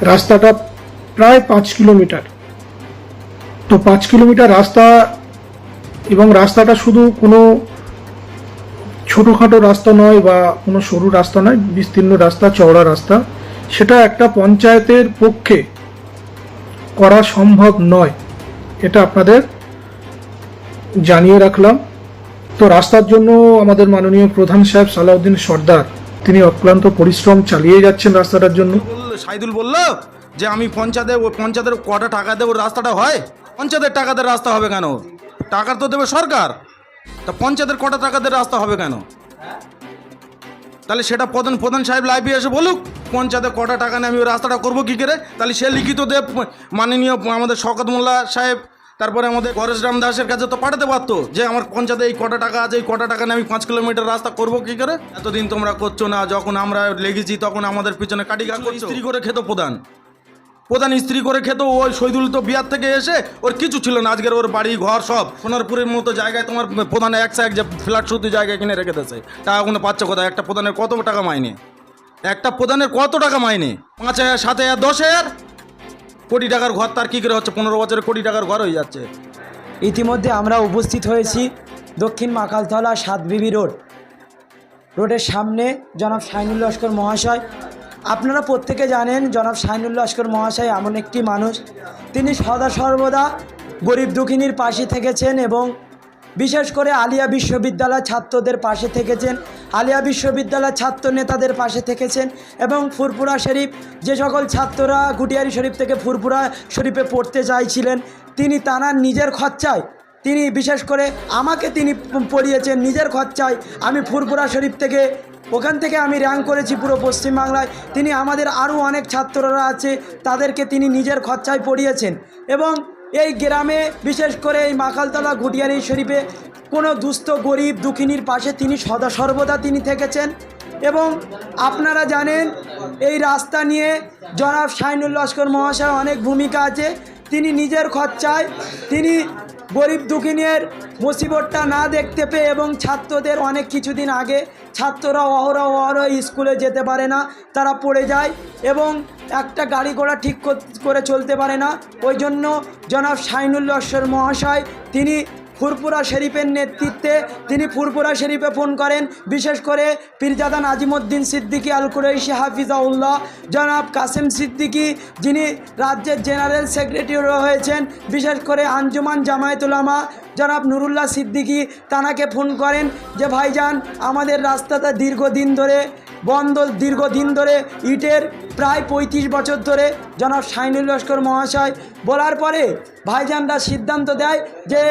রাস্তাটা প্রায় পাঁচ কিলোমিটার। তো পাঁচ কিলোমিটার রাস্তা এবং রাস্তাটা শুধু কোনো ছোটোখাটো রাস্তা নয় বা কোনো সরু রাস্তা নয়, বিস্তীর্ণ রাস্তা, চওড়া রাস্তা, সেটা একটা পঞ্চায়েতের পক্ষে করা সম্ভব নয়। এটা আপনাদের জানিয়ে রাখলাম। তো রাস্তার জন্য আমাদের মাননীয় প্রধান সাহেব সালাউদ্দিন সর্দার, তিনি অক্লান্ত পরিশ্রম চালিয়ে যাচ্ছেন রাস্তাটার জন্য। বলল, সাইদুল বলল, যে আমি পঞ্চায়েতে ওই পঞ্চায়েতের কটা টাকা দেবো, রাস্তাটা হয়? পঞ্চায়েতের টাকাতে রাস্তা হবে কেন? টাকা তো দেবে সরকার। তা পঞ্চায়েতের কটা টাকাতে রাস্তা হবে কেন? তাহলে সেটা প্রধান প্রধান সাহেব লাইভে এসে বলুক, পঞ্চায়েতে কটা টাকা নিয়ে আমি রাস্তাটা করব কী করে? তাহলে সে লিখিত দেব, মাননীয় আমাদের শকত মোল্লা সাহেব তারপরে আমাদের পরেশরাম দাসের কাছে তো পাঠাতে পারতো যে আমার পঞ্চায়েতে এই কটা টাকা আছে এই কটা টাকা নিয়ে আমি পাঁচ কিলোমিটার রাস্তা করব কী করে? এতদিন তোমরা করছ না যখন আমরা লেগেছি তখন আমাদের পিছনে কাটি গা স্ত্রী করে খেত প্রধান। প্রধান স্ত্রী করে খেত ওই শহীদুল তো বিয়ার থেকে এসে ওর কিছু ছিল না আজকের ওর বাড়ি ঘর সব। সোনারপুরের মতো জায়গায় তোমার প্রধান এক এক যে ফ্ল্যাট শুধু জায়গায় কিনে রেখে দিয়েছে টাকা কোনো পাচ্ছে কোথায়? একটা প্রধানের কত টাকা মাইনে? একটা প্রধানের কত টাকা মাইনে? পাঁচ হাজার সাত হাজার দশ হাজার? কোটি টাকার ঘর, তার কী করে হচ্ছে? পনেরো বছরে কোটি টাকার ঘর হয়ে যাচ্ছে। ইতিমধ্যে আমরা উপস্থিত হয়েছি দক্ষিণ মাকালতলা সাতবিবি রোড। রোডের সামনে জনাব শাইনুল লস্কর মহাশয়। আপনারা প্রত্যেকে জানেন জনাব শাইনুল লস্কর মহাশয় এমন একটি মানুষ। তিনি সদা সর্বদা গরিব দুঃখিনীর পাশে থেকেছেন এবং বিশেষ করে আলিয়া বিশ্ববিদ্যালয় ছাত্রদের পাশে থেকেছেন। আলিয়া বিশ্ববিদ্যালয়ের ছাত্র নেতাদের পাশে থেকেছেন এবং ফুরপুরা শরীফ, যে সকল ছাত্ররা গুটিয়ারি শরীফ থেকে ফুরপুরা শরীফে পড়তে চাইছিলেন তিনি তানার নিজের খরচায়, তিনি বিশেষ করে আমাকে তিনি পড়িয়েছেন নিজের খরচায়, আমি ফুরপুরা শরীফ থেকে, ওখান থেকে আমি র্যাঙ্ক করেছি পুরো পশ্চিমবাংলায়, তিনি আমাদের আরও অনেক ছাত্ররা আছে, তাদেরকে তিনি নিজের খরচায় পড়িয়েছেন এবং এই গ্রামে, বিশেষ করে এই মাকালতলা ঘুটিয়ারি শরীফে, কোনো দুস্থ, গরিব, দুঃখিনীর পাশে তিনি সদা সর্বদা তিনি থেকেছেন। এবং আপনারা জানেন, এই রাস্তা নিয়ে জনাব শাইনুল লস্কর মহাশয় অনেক ভূমিকা আছে। তিনি নিজের খরচায়, তিনি গরিব, দুঃখিনের মুসিবতটা না দেখতে পেয়ে এবং ছাত্রদের অনেক কিছুদিন আগে ছাত্ররা অহরহ অহরহ স্কুলে যেতে পারে না, তারা পড়ে যায় এবং একটা গাড়ি ঘোড়া ঠিক করে চলতে পারে না। ওই জন্য জনাব শাইনুল মহাশয়, তিনি ফুরপুরা শরীফের নেতৃত্বে তিনি ফুরপুরা শরীফে ফোন করেন। বিশেষ করে পীরজাদা নাজিমুদ্দিন সিদ্দিকী আল কুরৈশি হাফিজাউল্লাহ জনাব কাসেম সিদ্দিকী, যিনি রাজ্যের জেনারেল সেক্রেটারি হয়েছেন বিশেষ করে আঞ্জুমান জামায়াতুলামা জনাব নুরুল্লাহ সিদ্দিকী, তানাকে ফোন করেন যে, ভাইজান, আমাদের রাস্তাটা দীর্ঘদিন ধরে বন্ধ দীর্ঘদিন ধরে ইটের প্রায় পঁয়ত্রিশ বছর ধরে জনাব শাইনুল লস্কর মহাশয় বলার পরে ভাইজানরা সিদ্ধান্ত দেয় যে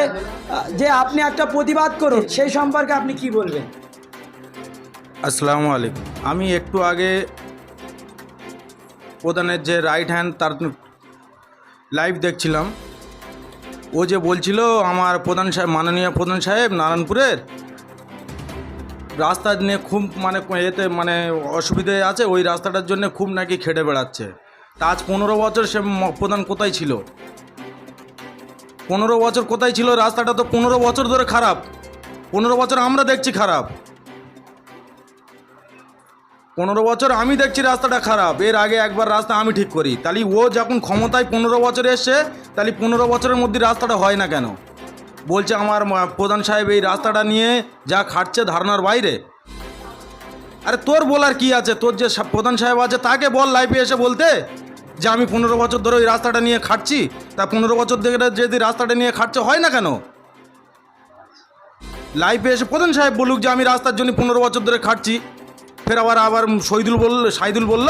যে আপনি একটা প্রতিবাদ করুন। সেই সম্পর্কে আপনি কি বলবেন? আসসালামু আলাইকুম। আমি একটু আগে প্রধানের যে রাইট হ্যান্ড তার লাইভ দেখছিলাম। ও যে বলছিল, আমার প্রধান সাহেব মাননীয় প্রধান সাহেব নারায়ণপুরের রাস্তা নিয়ে খুব মানে এতে মানে অসুবিধে আছে, ওই রাস্তাটার জন্য খুব নাকি খেটে বেড়াচ্ছে। তা আজ পনেরো বছর সে প্রধান কোথায় ছিল? পনেরো বছর কোথায় ছিল রাস্তাটা তো পনেরো বছর ধরে খারাপ। পনেরো বছর আমরা দেখছি খারাপ। পনেরো বছর আমি দেখছি রাস্তাটা খারাপ। এর আগে একবার রাস্তা আমি ঠিক করি। তাহলে ও যখন ক্ষমতায় পনেরো বছর এসছে, তাহলে পনেরো বছরের মধ্যে রাস্তাটা হয় না কেন? বলছে আমার প্রধান সাহেব এই রাস্তাটা নিয়ে যা খাটছে ধারণার বাইরে। আরে তোর বলার কি আছে? তোর যে প্রধান সাহেব আছে, তাকে বল লাইফে এসে বলতে যে আমি পনেরো বছর ধরে ওই রাস্তাটা নিয়ে খাটছি। তা পনেরো বছর ধরে যদি রাস্তাটা নিয়ে খাটছে হয় না কেন? লাইফে এসে প্রধান সাহেব বলুক যে আমি রাস্তার জন্য পনেরো বছর ধরে খাটছি। ফের আবার আবার শহীদুল বলল সাইদুল বলল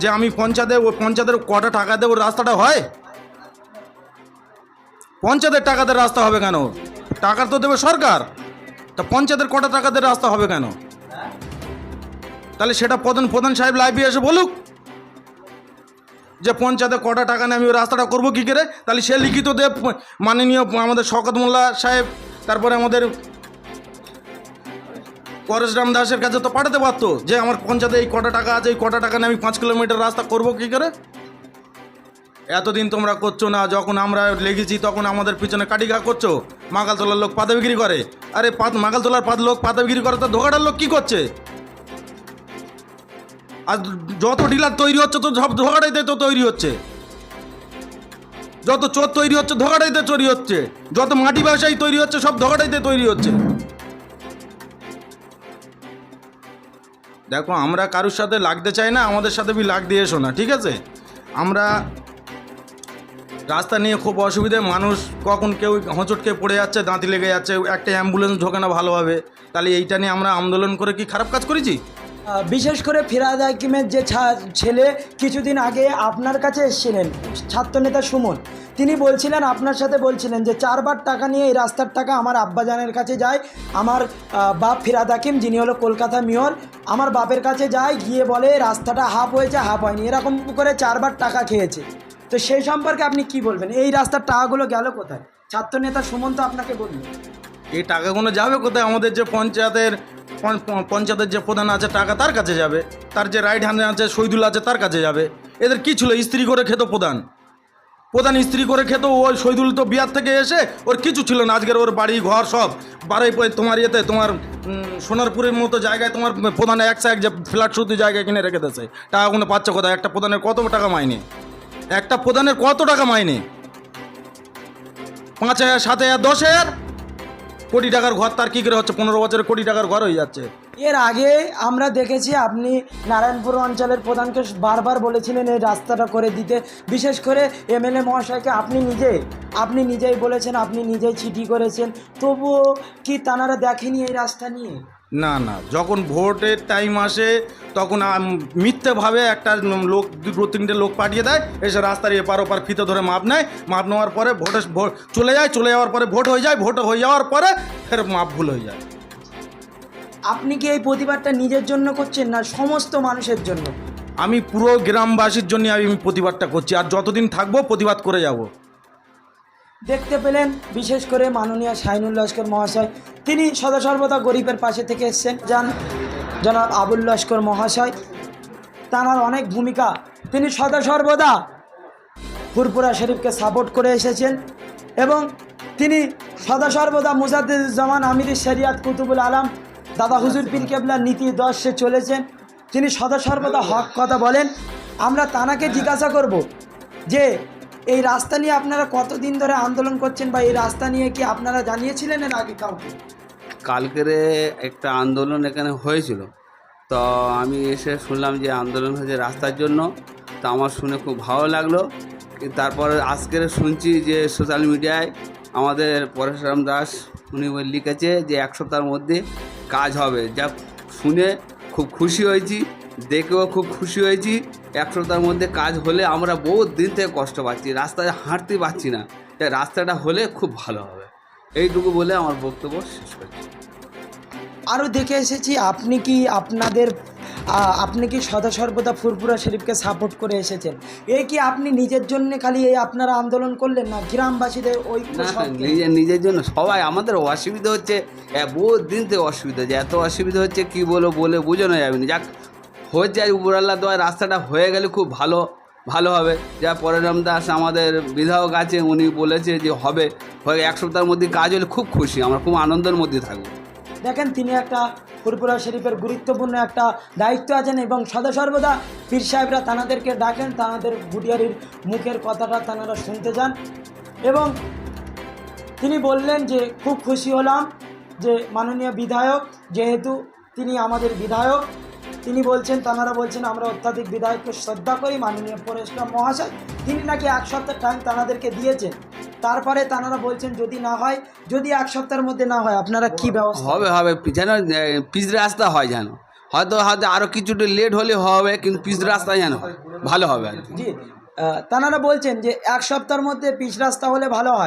যে আমি পঞ্চায়েতে ও পঞ্চায়েতের কটা টাকা দেবো রাস্তাটা হয়? পঞ্চায়েতের টাকাতে রাস্তা হবে কেন? টাকা তো দেবে সরকার। তা পঞ্চায়েতের কটা টাকাতে রাস্তা হবে কেন? তাহলে সেটা প্রধান প্রধান সাহেব লাইভে এসে বলুক যে পঞ্চায়েতে কটা টাকা নিয়ে আমি ওই রাস্তাটা করব কী করে? তাহলে সে লিখিত দেব, মাননীয় আমাদের শকত মোল্লা সাহেব, তারপরে আমাদের পরেশরাম দাসের কাছে তো পাঠাতে পারতো যে আমার পঞ্চায়েতে এই কটা টাকা আছে, এই কটা টাকা নিয়ে আমি পাঁচ কিলোমিটার রাস্তা করব কী করে? এতদিন তোমরা করছ না, যখন আমরা লেগেছি তখন আমাদের পিছনে কাটিঘা করছ। মাগালতলার লোক পাতা বিক্রি করে। আরে পাত মাগালতলার পাত লোক পাতা বিক্রি করে, তো ধোকাটার লোক কী করছে? আর যত ডিলার তৈরি হচ্ছে, তো সব ধোকাটাইতে তো তৈরি হচ্ছে। যত চোর তৈরি হচ্ছে ধোকাটাইতে তৈরি হচ্ছে। যত মাটি ব্যবসায়ী তৈরি হচ্ছে, সব ধোকাটাইতে তৈরি হচ্ছে। দেখো, আমরা কারোর সাথে লাগতে চাই না, আমাদের সাথে বি লাগ দিয়ে এসো না ঠিক আছে? আমরা রাস্তা নিয়ে খুব অসুবিধে মানুষ কখন কেউ হোঁচটকে পড়ে যাচ্ছে, দাঁতি লেগে যাচ্ছে, একটা অ্যাম্বুলেন্স ঢোকে না ভালোভাবে। তাহলে এইটা নিয়ে আমরা আন্দোলন করে কি খারাপ কাজ করেছি? বিশেষ করে ফিরাদ হাকিমের যে ছেলে কিছুদিন আগে আপনার কাছে এসেছিলেন, ছাত্রনেতা সুমন। তিনি বলছিলেন, আপনার সাথে বলছিলেন যে, চারবার টাকা নিয়ে এই রাস্তার টাকা আমার আব্বাজানের কাছে যায়। আমার বাপ ফিরাদ হাকিম, যিনি হলো কলকাতা মেয়র, আমার বাপের কাছে যায়, গিয়ে বলে, রাস্তাটা হাফ হয়েছে, হাফ হয়নি। এরকম করে চারবার টাকা খেয়েছে। তো সেই সম্পর্কে আপনি কি বলবেন? এই রাস্তার টাকাগুলো গেল কোথায়? ছাত্রনেতা সুমন তো আপনাকে বলল এই টাকাগুলো যাবে কোথায়? আমাদের যে পঞ্চায়েতের পঞ্চায়েতের যে প্রধান আছে, টাকা তার কাছে যাবে। তার যে রাইট হ্যান্ডে আছে শহীদুল আছে, তার কাছে যাবে। এদের কি ছিল? স্ত্রী করে খেত প্রধান। প্রধান স্ত্রী করে খেত ওই শহীদুল তো বিয়ার থেকে এসে ওর কিছু ছিল না। আজকের ওর বাড়ি, ঘর সব পরে তোমার ইয়েতে, তোমার সোনারপুরের মতো জায়গায় তোমার প্রধান এক যে ফ্ল্যাট শুধু জায়গায় কিনে রেখে দিয়েছে। টাকাগুলো পাচ্ছে কোথায়? একটা প্রধানের কত টাকা মাইনে? একটা প্রধানের কত টাকা মাইনে? পাঁচ হাজার, সাত হাজার, দশ হাজার? কোটি টাকার ঘর, তার কী করে হচ্ছে? পনেরো বছরে কোটি টাকার ঘর হয়ে যাচ্ছে। এর আগে আমরা দেখেছি আপনি নারায়ণপুর অঞ্চলের প্রধানকে বারবার বলেছিলেন এই রাস্তাটা করে দিতে। বিশেষ করে এমএলএ মহাশয়কে আপনি নিজে, আপনি নিজেই বলেছেন, আপনি নিজেই চিঠি করেছেন। তবুও কি তানারা দেখেনি এই রাস্তা নিয়ে? না না। যখন ভোটের টাইম আসে তখন মিথ্যেভাবে একটা লোক দু তিনটে লোক পাঠিয়ে দেয় এসে রাস্তার এপার ওপার ফিতে ধরে মাপ নেয়। মাপ নেওয়ার পরে ভোট চলে যায় চলে যাওয়ার পরে ভোট হয়ে যায় ভোট হয়ে যাওয়ার পরে ফের মাপ ভুল হয়ে যায়। আপনি কি এই প্রতিবাদটা নিজের জন্য করছেন না সমস্ত মানুষের জন্য? আমি পুরো গ্রামবাসীর জন্য আমি প্রতিবাদটা করছি আর যতদিন থাকব প্রতিবাদ করে যাব। দেখতে পেলেন, বিশেষ করে মাননীয় শাহিনুল লস্কর মহাশয়। তিনি সদা সর্বদা গরিবের পাশে থেকে এসছেন। যান, জনাব আবুল লস্কর মহাশয়। তাঁর অনেক ভূমিকা। তিনি সদা সর্বদা ফুরপুরা শরীফকে সাপোর্ট করে এসেছেন এবং তিনি সদা সর্বদা মুজাদ্দুজ্জামান আমির শরিয়াত, কুতুবুল আলম, দাদা হুজুর পীর কেবলার নীতি দর্শে চলেছেন। তিনি সদা সর্বদা হক কথা বলেন। আমরা তানাকে জিজ্ঞাসা করব যে এই রাস্তা নিয়ে আপনারা কতদিন ধরে আন্দোলন করছেন বা এই রাস্তা নিয়ে কি আপনারা জানিয়েছিলেন এর আগে কাউকে? কালকেরে একটা আন্দোলন এখানে হয়েছিল। তো আমি এসে শুনলাম যে আন্দোলন হয়েছে রাস্তার জন্য। তো আমার শুনে খুব ভালো লাগল। তারপর আজকের শুনছি যে সোশ্যাল মিডিয়ায় আমাদের পরেশরাম দাস উনি লিখেছে যে এক সপ্তাহের মধ্যে কাজ হবে। যা শুনে খুব খুশি হয়েছি, দেখেও খুব খুশি হয়েছি। এক সপ্তাহের মধ্যে কাজ হলে আমরা বহুত দিন থেকে কষ্ট পাচ্ছি রাস্তায় হাঁটতে পারছি না। তাই রাস্তাটা হলে খুব ভালো হবে। এইটুকু বলে আমার বক্তব্য শেষ করছি। আরও দেখে এসেছি আপনি কি আপনাদের আপনি কি সদা সর্বদা ফুরপুরা শরীফকে সাপোর্ট করে এসেছেন? এই কি আপনি নিজের জন্য খালি এই আপনারা আন্দোলন করলেন না গ্রামবাসীদের ওই নিজের নিজের জন্য সবাই আমাদের অসুবিধা হচ্ছে এ, বহুত দিন থেকে অসুবিধা হচ্ছে এত অসুবিধা হচ্ছে কি বলো বলে বোঝানো যাবে না। যাক হয়ে যায় উপরাল্লা দেওয়া রাস্তাটা হয়ে গেলে খুব ভালো ভালো হবে। যা পরেরাম দাস আমাদের বিধায়ক আছে, উনি বলেছে যে হবে। হয়ে এক সপ্তাহের মধ্যে কাজ হলে খুব খুশি, আমরা খুব আনন্দের মধ্যে থাকব। দেখেন, তিনি একটা ফুরপুরা শরীফের গুরুত্বপূর্ণ একটা দায়িত্ব আছেন এবং সদা সর্বদা পীর সাহেবরা তানাদেরকে ডাকেন, তানাদের ভুটিয়ারির মুখের কথাটা তানারা শুনতে যান। এবং তিনি বললেন যে, খুব খুশি হলাম যে মাননীয় বিধায়ক, যেহেতু তিনি আমাদের বিধায়ক তিনি বলছেন তানারা বলছেন আমরা অত্যাধিক বিধায়ককে শ্রদ্ধা করি মাননীয় পরেশরাম মহাশয়। তিনি নাকি এক সপ্তাহ টাইম তানাদেরকে দিয়েছেন। তারপরে তানারা বলছেন যদি না হয় যদি এক সপ্তাহের মধ্যে না হয় আপনারা কি ব্যবস্থা হবে হবে। যেন পিচ রাস্তা হয় যেন। হয়তো হয়তো আরও কিছুটা লেট হলে হবে কিন্তু পিচ রাস্তা যেন ভালো হবে আর কি। জি তানারা বলছেন যে এক সপ্তাহের মধ্যে পিচ রাস্তা হলে ভালো হয়।